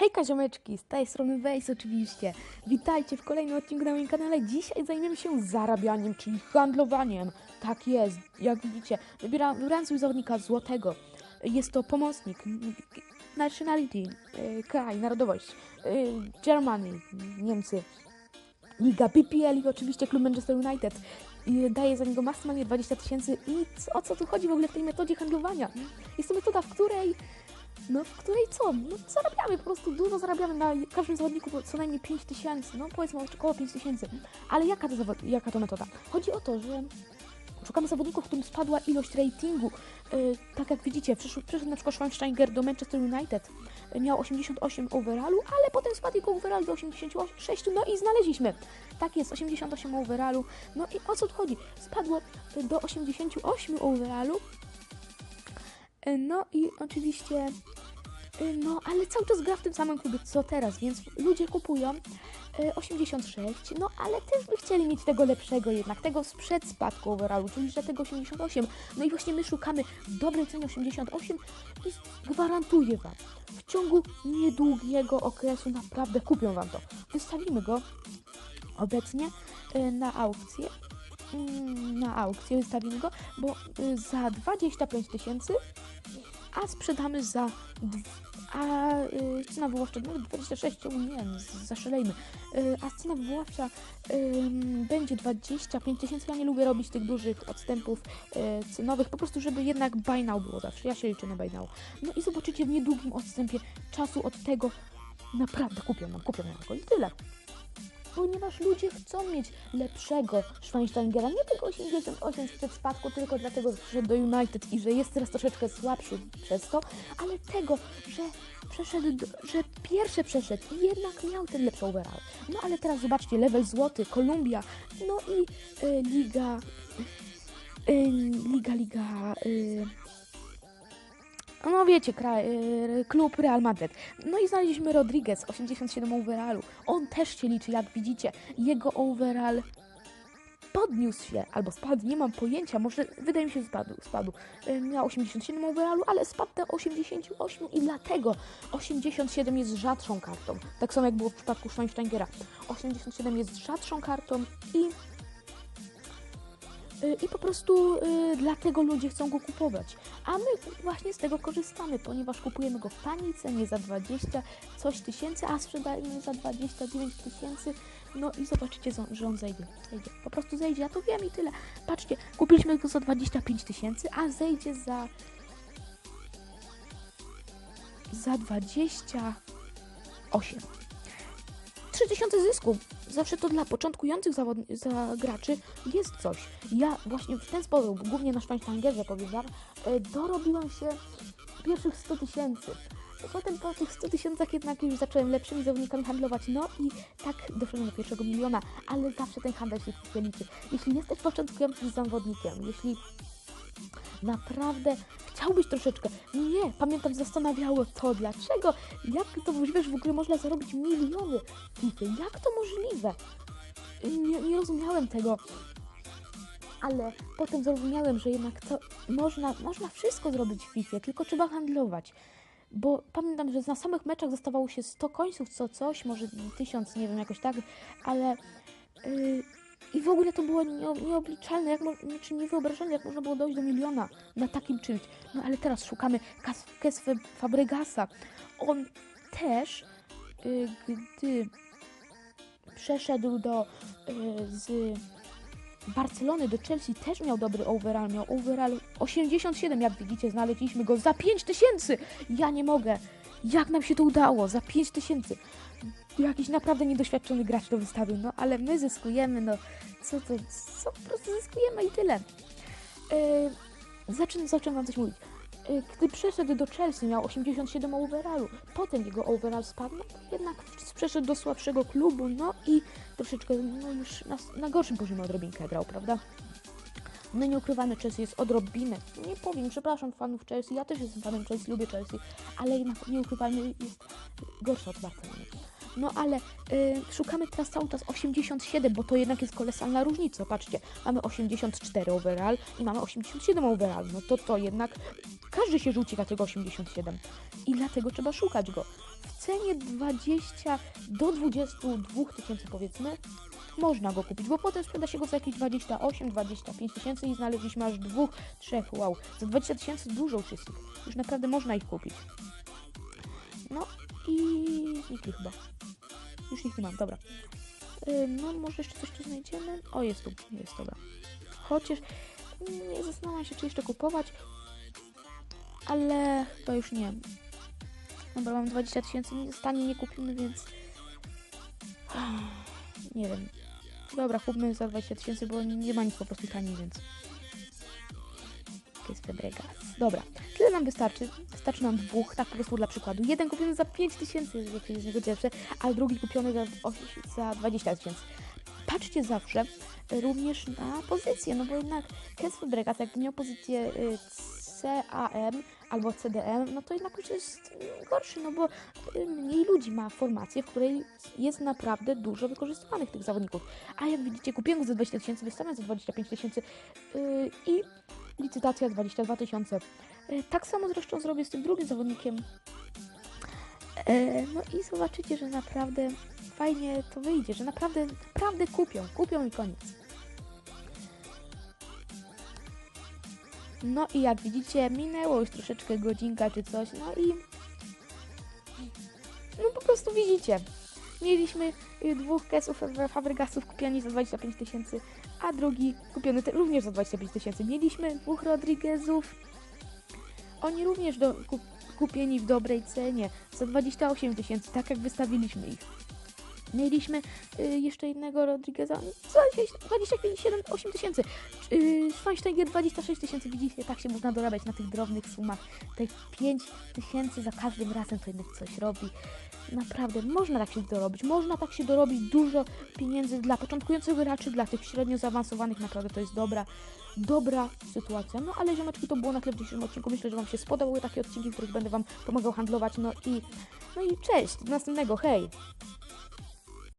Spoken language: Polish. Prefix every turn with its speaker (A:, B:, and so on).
A: Hejka ziomeczki, z tej strony Wejs oczywiście. Witajcie w kolejnym odcinku na moim kanale. Dzisiaj zajmiemy się zarabianiem, czyli handlowaniem. Tak jest, jak widzicie, wybieram, wybrałem zawodnika złotego. Jest to pomocnik, nationality, y, kraj, narodowość, y, Germany, Niemcy. Liga PPL i oczywiście klub Manchester United. Daje za niego maksymalnie 20 tysięcy. I o co tu chodzi w ogóle w tej metodzie handlowania? Jest to metoda, w której no, w której co? No, zarabiamy po prostu dużo, zarabiamy na każdym zawodniku co najmniej 5 tysięcy, no powiedzmy około 5 tysięcy. Ale jaka to, zawod- jaka to metoda? Chodzi o to, że szukamy zawodników, którym spadła ilość ratingu. Yy, tak jak widzicie, przyszł, przyszedł na przykład Schweinsteiger do Manchester United, yy, miał 88 overallu, ale potem spadł jego overall do 86, no i znaleźliśmy. Tak jest, 88 overallu. No i o co tu chodzi? Spadło do 88 overallu, Yy, no i oczywiście Y, No, ale cały czas gra w tym samym klubie co teraz, więc ludzie kupują y, 86, no ale też by chcieli mieć tego lepszego jednak, tego sprzed spadku overallu, czyli że tego 88. No i właśnie my szukamy dobrej ceny 88 i gwarantuję Wam, w ciągu niedługiego okresu naprawdę kupią Wam to. Wystawimy go obecnie y, na aukcję. Mm, Na aukcję wystawimy go, bo y, za 25 tysięcy, a sprzedamy za a y, cena wywoławcza, no 26, nie wiem, zaszalejmy. Y, a cena wywoławcza ym, będzie 25 tysięcy. Ja nie lubię robić tych dużych odstępów y, cenowych, po prostu, żeby jednak buy now było zawsze. Ja się liczę na buy now. No i zobaczycie w niedługim odstępie czasu od tego naprawdę kupią nam, kupią nam go i tyle. Ponieważ ludzie chcą mieć lepszego Schweinsteigera, nie tego 88 sprzed spadku, tylko dlatego, że przyszedł do United i że jest teraz troszeczkę słabszy przez to, ale tego, że przeszedł, że pierwszy przeszedł i jednak miał ten lepszy overall. No ale teraz zobaczcie, level złoty, Kolumbia, no i y, Liga, y, Liga, Liga, y, no wiecie, y, klub Real Madrid. No i znaleźliśmy Rodriguez, 87 overallu. On też się liczy, jak widzicie. Jego overall podniósł się, albo spadł, nie mam pojęcia, może wydaje mi się, że spadł. spadł. Y, Miał 87 overallu, ale spadł do 88 i dlatego 87 jest rzadszą kartą. Tak samo jak było w przypadku Schweinsteigera. 87 jest rzadszą kartą i I po prostu y, dlatego ludzie chcą go kupować. A my właśnie z tego korzystamy, ponieważ kupujemy go w taniej cenie za 20 coś tysięcy, a sprzedajemy za 29 tysięcy. No i zobaczycie, zo- że on zejdzie. zejdzie. Po prostu zejdzie, ja to wiem i tyle. Patrzcie, kupiliśmy go za 25 tysięcy, a zejdzie za za 28. 3000 zysku. Zawsze to dla początkujących za graczy jest coś. Ja właśnie w ten sposób, głównie na Schweinsteigerze powiedziałem, e, dorobiłem się pierwszych 100 tysięcy. Potem po tych 100 tysiącach jednak już zacząłem lepszymi zawodnikami handlować, no i tak doszedłem do pierwszego miliona, ale zawsze ten handel się liczy. Jeśli jesteś początkującym zawodnikiem, jeśli naprawdę chciałbyś troszeczkę. Nie, pamiętam, zastanawiało to, dlaczego, jak to że w ogóle można zarobić miliony FIFA? Jak to możliwe? Nie, nie rozumiałem tego. Ale potem zrozumiałem, że jednak to można, można wszystko zrobić w FIFA, tylko trzeba handlować. Bo pamiętam, że na samych meczach zostawało się 100 końców, co coś, może 1000, nie wiem, jakoś tak, ale. Yy, i w ogóle to było nie, nieobliczalne, jak mo- czy niewyobrażalne, jak można było dojść do miliona na takim czymś. No ale teraz szukamy Kes Fabregasa. On też, y, gdy przeszedł do, y, z Barcelony do Chelsea, też miał dobry overall. Miał overall 87, jak widzicie, znaleźliśmy go za 5 tysięcy. Ja nie mogę. Jak nam się to udało? Za 5 tysięcy. Jakiś naprawdę niedoświadczony gracz to wystawił, no ale my zyskujemy, no co to, co po prostu zyskujemy i tyle. Yy, zaczynam, zaczynam wam coś mówić. Yy, gdy przeszedł do Chelsea, miał 87 overallu, potem jego overall spadł, no, jednak przeszedł do słabszego klubu, no i troszeczkę, no już na, na gorszym poziomie odrobinkę grał, prawda? My nie ukrywamy, Chelsea jest odrobinę. Nie powiem, przepraszam fanów Chelsea, ja też jestem fanem Chelsea, lubię Chelsea, ale jednak nie ukrywajmy, jest gorsza od Barcelony. No ale y, szukamy teraz cały czas 87, bo to jednak jest kolosalna różnica. Patrzcie, mamy 84 overall i mamy 87 overall. No to to jednak każdy się rzuci na tego 87. I dlatego trzeba szukać go. W cenie 20 do 22 tysięcy powiedzmy, można go kupić, bo potem sprzeda się go za jakieś 28-25 tysięcy i znaleźliśmy aż dwóch, trzech, wow. Za 20 tysięcy dużo już jest ich. Już naprawdę można ich kupić. No i chyba. Już ich nie mam, dobra. Yy, no może jeszcze coś tu znajdziemy? O, jest tu, jest, dobra. Chociaż nie zastanawiam się, czy jeszcze kupować, ale chyba już nie. Dobra, mam 20 tysięcy, stanie nie kupimy, więc nie wiem. Dobra, kupmy za 20 tysięcy, bo nie ma nic po prostu taniej, więc jest Febregas. Dobra, tyle nam wystarczy. Wystarczy nam dwóch, tak po prostu dla przykładu. Jeden kupiony za 5 tysięcy, jest z niego cieszę, a drugi kupiony za, oś- za 20 tysięcy. Patrzcie zawsze również na pozycję, no bo jednak Kes Fabregas, jakby miał pozycję y, CAM albo CDM, no to jednak już jest y, gorszy, no bo y, mniej ludzi ma formację, w której jest naprawdę dużo wykorzystywanych tych zawodników. A jak widzicie, kupiłem go za 20 tysięcy, wystawiam za 25 tysięcy y, i licytacja 22 tysiące. Y, Tak samo zresztą zrobię z tym drugim zawodnikiem. E, No i zobaczycie, że naprawdę fajnie to wyjdzie, że naprawdę, naprawdę kupią, kupią i koniec. No i jak widzicie, minęło już troszeczkę godzinka czy coś, no i no po prostu widzicie. Mieliśmy y, dwóch kesów Fa- Fabregasów kupieni za 25 tysięcy, a drugi kupiony również za 25 tysięcy. Mieliśmy dwóch Rodriguezów, oni również do, kup, kupieni w dobrej cenie za 28 tysięcy, tak jak wystawiliśmy ich. Mieliśmy y, jeszcze jednego Rodrigueza za 27, 8 tysięcy. Yy, Schweinsteiger 26 tysięcy. Widzicie, tak się można dorabiać na tych drobnych sumach. Te 5 tysięcy za każdym razem to jednak coś robi. Naprawdę, można tak się dorobić. Można tak się dorobić dużo pieniędzy dla początkujących graczy, dla tych średnio zaawansowanych. Naprawdę to jest dobra, dobra sytuacja. No ale ziomeczki, to było na tyle w dzisiejszym odcinku. Myślę, że Wam się spodobały takie odcinki, w których będę Wam pomagał handlować. No i, no i cześć, do następnego, hej!